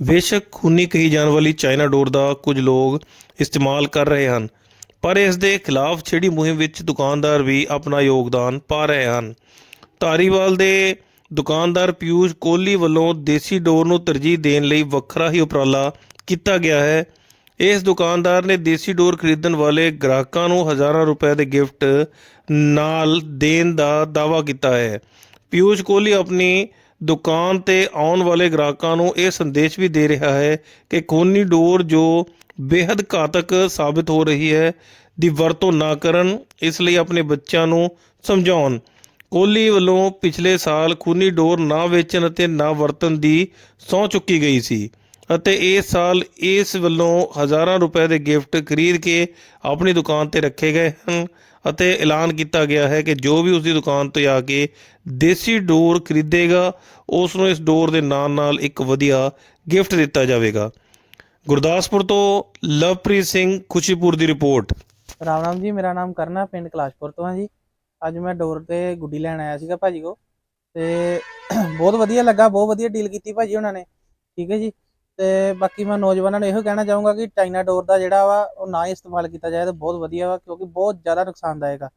ਬੇਸ਼ੱਕ ਖੂਨੀ ਕਹੀ ਜਾਣ ਵਾਲੀ ਚਾਈਨਾ ਡੋਰ ਦਾ ਕੁਝ ਲੋਕ ਇਸਤੇਮਾਲ ਕਰ ਰਹੇ ਹਨ, ਪਰ ਇਸ ਦੇ ਖਿਲਾਫ ਛਿੜੀ ਮੁਹਿੰਮ ਵਿੱਚ ਦੁਕਾਨਦਾਰ ਵੀ ਆਪਣਾ ਯੋਗਦਾਨ ਪਾ ਰਹੇ ਹਨ। ਧਾਰੀਵਾਲ ਦੇ ਦੁਕਾਨਦਾਰ ਪਿਊਸ਼ ਕੋਹਲੀ ਵੱਲੋਂ ਦੇਸੀ ਡੋਰ ਨੂੰ ਤਰਜੀਹ ਦੇਣ ਲਈ ਵੱਖਰਾ ਹੀ ਉਪਰਾਲਾ ਕੀਤਾ ਗਿਆ ਹੈ। ਇਸ ਦੁਕਾਨਦਾਰ ਨੇ ਦੇਸੀ ਡੋਰ ਖਰੀਦਣ ਵਾਲੇ ਗ੍ਰਾਹਕਾਂ ਨੂੰ ਹਜ਼ਾਰਾਂ ਰੁਪਏ ਦੇ ਗਿਫਟ ਨਾਲ ਦੇਣ ਦਾ ਦਾਅਵਾ ਕੀਤਾ ਹੈ। ਪਿਊਸ਼ ਕੋਹਲੀ ਆਪਣੀ ਦੁਕਾਨ ਤੇ ਆਉਣ ਵਾਲੇ ਗ੍ਰਾਹਕਾਂ ਨੂੰ ਇਹ ਸੰਦੇਸ਼ ਵੀ ਦੇ ਰਿਹਾ ਹੈ ਕਿ ਖੂਨੀ ਡੋਰ ਜੋ ਬੇहद ਘਾਤਕ ਸਾਬਿਤ ਹੋ ਰਹੀ ਹੈ, ਦੀ ਵਰਤੋਂ ਨਾ ਕਰਨ, ਇਸ ਲਈ ਆਪਣੇ ਬੱਚਿਆਂ ਨੂੰ ਸਮਝਾਉਣ। ਕੋਹਲੀ ਵੱਲੋਂ ਪਿਛਲੇ ਸਾਲ ਖੂਨੀ ਡੋਰ ਨਾ ਵੇਚਣ ਅਤੇ ਨਾ ਵਰਤਣ ਦੀ ਸਹੁੰ ਚੁੱਕੀ ਗਈ ਸੀ। ਅਤੇ ਇਸ ਸਾਲ ਇਸ ਵੱਲੋਂ ਹਜ਼ਾਰਾਂ ਰੁਪਏ ਦੇ ਗਿਫਟ ਖਰੀਦ ਕੇ ਆਪਣੀ ਦੁਕਾਨ ਤੇ ਰੱਖੇ ਗਏ ਹਨ ਅਤੇ ਐਲਾਨ ਕੀਤਾ ਗਿਆ ਹੈ ਕਿ ਜੋ ਵੀ ਉਸ ਦੀ ਦੁਕਾਨ ਤੋਂ ਆ ਕੇ ਦੇਸੀ ਡੋਰ ਖਰੀਦੇਗਾ ਉਸ ਨੂੰ ਇਸ ਡੋਰ ਦੇ ਨਾਲ ਨਾਲ ਇੱਕ ਵਧੀਆ ਗਿਫਟ ਦਿੱਤਾ ਜਾਵੇਗਾ। ਗੁਰਦਾਸਪੁਰ ਤੋਂ ਲਵਪ੍ਰੀਤ ਸਿੰਘ ਖੁਸ਼ੀਪੁਰ ਦੀ ਰਿਪੋਰਟ। ਰਾਮ ਰਾਮ ਜੀ, ਮੇਰਾ ਨਾਮ ਕਰਨਾ ਪਿੰਡ ਕਲਾਸ਼ਪੁਰ ਤੋਂ ਹਾਂ ਜੀ। ਅੱਜ ਮੈਂ ਡੋਰ ਤੇ ਗੁੱਡੀ ਲੈਣ ਆਇਆ ਸੀਗਾ ਭਾਜੀ ਕੋ ਤੇ ਬਹੁਤ ਵਧੀਆ ਲੱਗਾ, ਬਹੁਤ ਵਧੀਆ ਡੀਲ ਕੀਤੀ ਭਾਜੀ ਉਹਨਾਂ ਨੇ। ਠੀਕ ਹੈ ਜੀ। ਤੇ ਬਾਕੀ ਮੈਂ ਨੌਜਵਾਨਾਂ ਨੂੰ ਇਹੋ ਕਹਿਣਾ ਚਾਹੂੰਗਾ ਕਿ ਚਾਈਨਾ ਡੋਰ ਦਾ ਜਿਹੜਾ ਵਾ ਉਹ ਨਾ ਹੀ ਇਸਤੇਮਾਲ ਕੀਤਾ ਜਾਏ ਤਾਂ ਬਹੁਤ ਵਧੀਆ ਵਾ ਕਿਉਂਕਿ ਬਹੁਤ ਜ਼ਿਆਦਾ ਨੁਕਸਾਨਦਾਇਕ ਆ।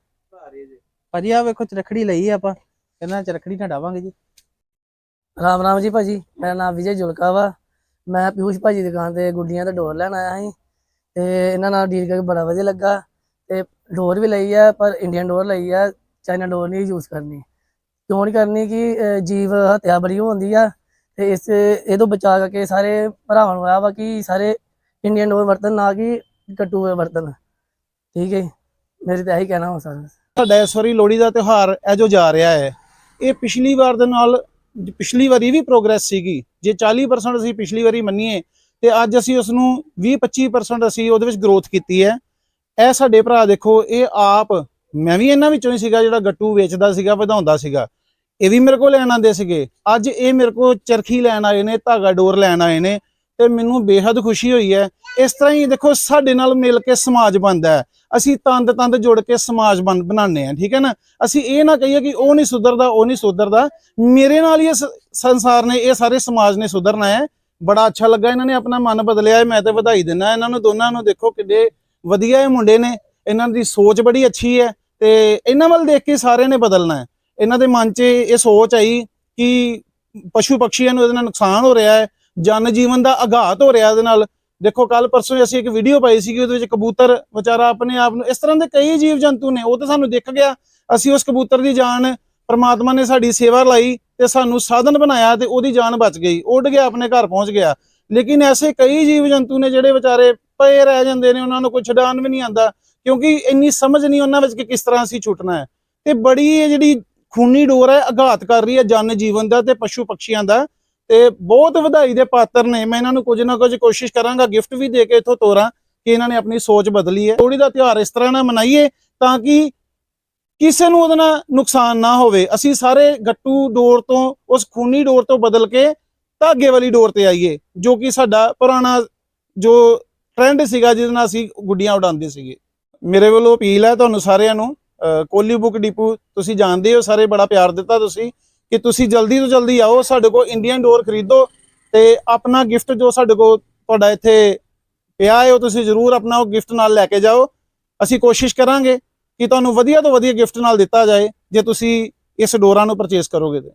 ਭਾਜੀ ਆ ਵੇਖੋ ਚਰਖੜੀ ਲਈ ਆਪਾਂ। ਇਹਨਾਂ ਨਾਲ ਚਰਖੜੀ ਨਾਲ ਡਾਵਾਂਗੇ ਜੀ। ਰਾਮ ਰਾਮ ਜੀ ਭਾਜੀ ਮੇਰਾ ਨਾਮ ਵਿਜੇ ਜੁਲਕਾ ਵਾ। ਮੈਂ ਪਿਊਸ਼ ਭਾਜੀ ਦੀ ਦੁਕਾਨ ਤੇ ਗੁੱਡੀਆਂ ਤੇ ਡੋਰ ਲੈਣ ਆਇਆ ਸੀ ਤੇ ਇਹਨਾਂ ਨਾਲ ਡੀਲ ਕਰਕੇ ਬੜਾ ਵਧੀਆ ਲੱਗਾ। ਤੇ ਡੋਰ ਵੀ ਲਈ ਆ ਪਰ ਇੰਡੀਅਨ ਡੋਰ ਲਈ ਆ ਚਾਈਨਾ ਡੋਰ ਨਹੀਂ ਯੂਜ਼ ਕਰਨੀ। ਕਿਉਂ ਨਹੀਂ ਕਰਨੀ ਕਿ ਜੀਵ ਹੱਤਿਆ ਬੜੀ ਹੁੰਦੀ ਆ ਤੇ ਇਸ ਇਹ ਤੋਂ ਬਚਾ ਕਰਕੇ ਸਾਰੇ ਭਰਾਵਾਂ ਨੂੰ ਆ ਵਾ ਕਿ ਸਾਰੇ ਇੰਡੀਅਨ ਡੋਰ ਵਰਤਨ ਨਾ ਕਿ ਕੱਟੂ ਵਰਤਨ ਠੀਕ ਹੈ ਮੇਰੀ ਤਾਂ ਇਹੀ ਕਹਿਣਾ ਹੋ ਸਕਦਾ ਸਾਡਾ ਇਸ ਵਾਰੀ ਲੋਹੜੀ ਦਾ ਤਿਉਹਾਰ ਇਹ ਜੋ ਜਾ ਰਿਹਾ ਹੈ, ਇਹ ਪਿਛਲੀ ਵਾਰ ਦੇ ਨਾਲ ਪਿਛਲੀ ਵਾਰੀ ਵੀ ਪ੍ਰੋਗਰੈਸ ਸੀਗੀ। ਜੇ 40% ਅਸੀਂ ਪਿਛਲੀ ਵਾਰੀ ਮੰਨੀਏ, ਤੇ ਅੱਜ ਅਸੀਂ ਉਸ ਨੂੰ 20-25% ਅਸੀਂ ਉਹਦੇ ਵਿੱਚ ਗਰੋਥ ਕੀਤੀ ਹੈ। ਇਹ ਸਾਡੇ ਭਰਾ ਦੇਖੋ, ਇਹ ਆਪ, ਮੈਂ ਵੀ ਇਹਨਾਂ ਵਿੱਚੋਂ ਹੀ ਸੀਗਾ ਜਿਹੜਾ ਗੱਟੂ ਵੇਚਦਾ ਸੀਗਾ, ਵਧਾਉਂਦਾ ਸੀਗਾ। ਇਹ ਵੀ ਮੇਰੇ ਕੋਲ ਲੈਣ ਆਉਂਦੇ ਸੀਗੇ। ਅੱਜ ਇਹ ਮੇਰੇ ਕੋਲ ਚਰਖੀ ਲੈਣ ਆਏ ਨੇ, ਧਾਗਾ ਡੋਰ ਲੈਣ ਆਏ ਨੇ ਤੇ ਮੈਨੂੰ ਬੇਹੱਦ ਖੁਸ਼ੀ ਹੋਈ ਹੈ। ਇਸ ਤਰ੍ਹਾਂ ਹੀ ਦੇਖੋ, ਸਾਡੇ ਨਾਲ ਮਿਲ ਕੇ ਸਮਾਜ ਬਣਦਾ ਹੈ। ਅਸੀਂ ਤੰਦ ਤੰਦ ਜੁੜ ਕੇ ਸਮਾਜ ਬਣ ਬਣਾਉਂਦੇ ਆ ਠੀਕ ਹੈ ਨਾ? ਅਸੀਂ ਇਹ ਨਾ ਕਹੀਏ ਕਿ ਉਹ ਨਹੀਂ ਸੁਧਰਦਾ, ਉਹ ਨਹੀਂ ਸੁਧਰਦਾ। ਮੇਰੇ ਨਾਲ ਹੀ ਸੰਸਾਰ ਨੇ, ਇਹ ਸਾਰੇ ਸਮਾਜ ਨੇ ਸੁਧਰਨਾ ਹੈ। ਬੜਾ ਅੱਛਾ ਲੱਗਾ ਇਹਨਾਂ ਨੇ ਆਪਣਾ ਮਨ ਬਦਲਿਆ ਹੈ, ਮੈਂ ਤੇ ਵਧਾਈ ਦਿੰਦਾ ਇਹਨਾਂ ਨੂੰ ਦੋਨਾਂ ਨੂੰ ਦੇਖੋ ਕਿੱਡੇ ਵਧੀਆ ਇਹ ਮੁੰਡੇ ਨੇ। ਇਹਨਾਂ ਦੀ ਸੋਚ ਬੜੀ ਅੱਛੀ ਹੈ ਤੇ ਇਹਨਾਂ ਵੱਲ ਦੇਖ ਕੇ ਸਾਰਿਆਂ ਨੇ ਬਦਲਣਾ ਹੈ। ਇਹਨਾਂ ਦੇ ਮਨ 'ਚ ਇਹ ਸੋਚ ਆਈ ਕਿ ਪਸ਼ੂ ਪਕਸ਼ੀਆਂ ਨੂੰ ਇਹਦੇ ਨਾਲ ਨੁਕਸਾਨ ਹੋ ਰਿਹਾ ਹੈ, ਜਨ ਜੀਵਨ ਦਾ ਆਘਾਤ ਹੋ ਰਿਹਾ ਇਹਦੇ ਨਾਲ। ਦੇਖੋ ਕੱਲ ਪਰਸੋਂ ਅਸੀਂ ਇੱਕ ਵੀਡੀਓ ਪਾਈ ਸੀਗੀ, ਉਹਦੇ ਵਿੱਚ ਕਬੂਤਰ ਵਿਚਾਰਾ ਆਪਣੇ ਆਪ ਨੂੰ, ਇਸ ਤਰ੍ਹਾਂ ਦੇ ਕਈ ਜੀਵ ਜੰਤੂ ਨੇ, ਉਹ ਤਾਂ ਸਾਨੂੰ ਦਿਖ ਗਿਆ। ਅਸੀਂ ਉਸ ਕਬੂਤਰ ਦੀ ਜਾਨ, ਪਰਮਾਤਮਾ ਨੇ ਸਾਡੀ ਸੇਵਾ ਲਈ ਤੇ ਸਾਨੂੰ ਸਾਧਨ ਬਣਾਇਆ ਤੇ ਉਹਦੀ ਜਾਨ ਬਚ ਗਈ, ਉੱਡ ਗਿਆ, ਆਪਣੇ ਘਰ ਪਹੁੰਚ ਗਿਆ। ਲੇਕਿਨ ਐਸੇ ਕਈ ਜੀਵ ਜੰਤੂ ਨੇ ਜਿਹੜੇ ਵਿਚਾਰੇ ਪਏ ਰਹਿ ਜਾਂਦੇ ਨੇ, ਉਹਨਾਂ ਨੂੰ ਕੋਈ ਛਡਾਣ ਵੀ ਨਹੀਂ ਆਂਦਾ ਕਿਉਂਕਿ ਇੰਨੀ ਸਮਝ ਨਹੀਂ ਉਹਨਾਂ ਵਿੱਚ ਕਿ ਕਿਸ ਤਰ੍ਹਾਂ ਅਸੀਂ ਛੁੱਟਣਾ ਹੈ। ਤੇ ਬੜੀ ਇਹ ਜਿਹੜੀ ਖੂਨੀ ਡੋਰ ਹੈ, ਆਘਾਤ ਕਰ ਰਹੀ ਹੈ ਜਨ ਜੀਵਨ ਦਾ ਤੇ ਪਸ਼ੂ ਪਕਸ਼ੀਆਂ ਦਾ ਤੇ ਬਹੁਤ ਵਧਾਈ ਦੇ ਪਾਤਰ ਨੇ। ਮੈਂ ਇਹਨਾਂ ਨੂੰ ਕੁਝ ਨਾ ਕੁਝ ਕੋਸ਼ਿਸ਼ ਕਰਾਂਗਾ, ਗਿਫਟ ਵੀ ਦੇ ਕੇ ਇੱਥੋਂ ਤੋਰਾਂ ਕਿ ਇਹਨਾਂ ਨੇ ਆਪਣੀ ਸੋਚ ਬਦਲੀ ਹੈ। ਲੋਹੜੀ ਦਾ ਤਿਉਹਾਰ ਇਸ ਤਰ੍ਹਾਂ ਨਾਲ ਮਨਾਈਏ ਤਾਂ ਕਿ ਕਿਸੇ ਨੂੰ ਉਹਦੇ ਨਾਲ ਨੁਕਸਾਨ ਨਾ ਹੋਵੇ। ਅਸੀਂ ਸਾਰੇ ਗੱਟੂ ਡੋਰ ਤੋਂ, ਉਸ ਖੂਨੀ ਡੋਰ ਤੋਂ ਬਦਲ ਕੇ ਧਾਗੇ ਵਾਲੀ ਡੋਰ ਤੇ ਆਈਏ, ਜੋ ਕਿ ਸਾਡਾ ਪੁਰਾਣਾ ਜੋ ਟ੍ਰੈਂਡ ਸੀਗਾ ਜਿਹਦੇ ਨਾਲ ਅਸੀਂ ਗੁੱਡੀਆਂ ਉਡਾਉਂਦੇ ਸੀਗੇ। ਮੇਰੇ ਵੱਲੋਂ ਅਪੀਲ ਹੈ ਤੁਹਾਨੂੰ ਸਾਰਿਆਂ ਨੂੰ ਕੋਲੀ ਬੁੱਕ ਡਿਪੂ, ਤੁਸੀਂ ਜਾਣਦੇ ਹੋ, ਸਾਰੇ ਬੜਾ ਪਿਆਰ ਦਿੱਤਾ ਤੁਸੀਂ ਕਿ ਤੁਸੀਂ ਜਲਦੀ ਤੋਂ ਜਲਦੀ ਆਓ, ਸਾਡੇ ਕੋਲ ਇੰਡੀਅਨ ਡੋਰ ਖਰੀਦੋ ਤੇ ਆਪਣਾ ਗਿਫਟ ਜੋ ਸਾਡੇ ਕੋਲ ਤੁਹਾਡਾ ਇੱਥੇ ਪਿਆ ਹੈ, ਉਹ ਤੁਸੀਂ ਜ਼ਰੂਰ ਆਪਣਾ ਉਹ ਗਿਫਟ ਨਾਲ ਲੈ ਕੇ ਜਾਓ। ਅਸੀਂ ਕੋਸ਼ਿਸ਼ ਕਰਾਂਗੇ ਕਿ ਤੁਹਾਨੂੰ ਵਧੀਆ ਤੋਂ ਵਧੀਆ ਗਿਫਟ ਨਾਲ ਦਿੱਤਾ ਜਾਏ, ਜੇ ਤੁਸੀਂ ਇਸ ਡੋਰਾਂ ਨੂੰ ਪਰਚੇਸ ਕਰੋਗੇ ਤੇ।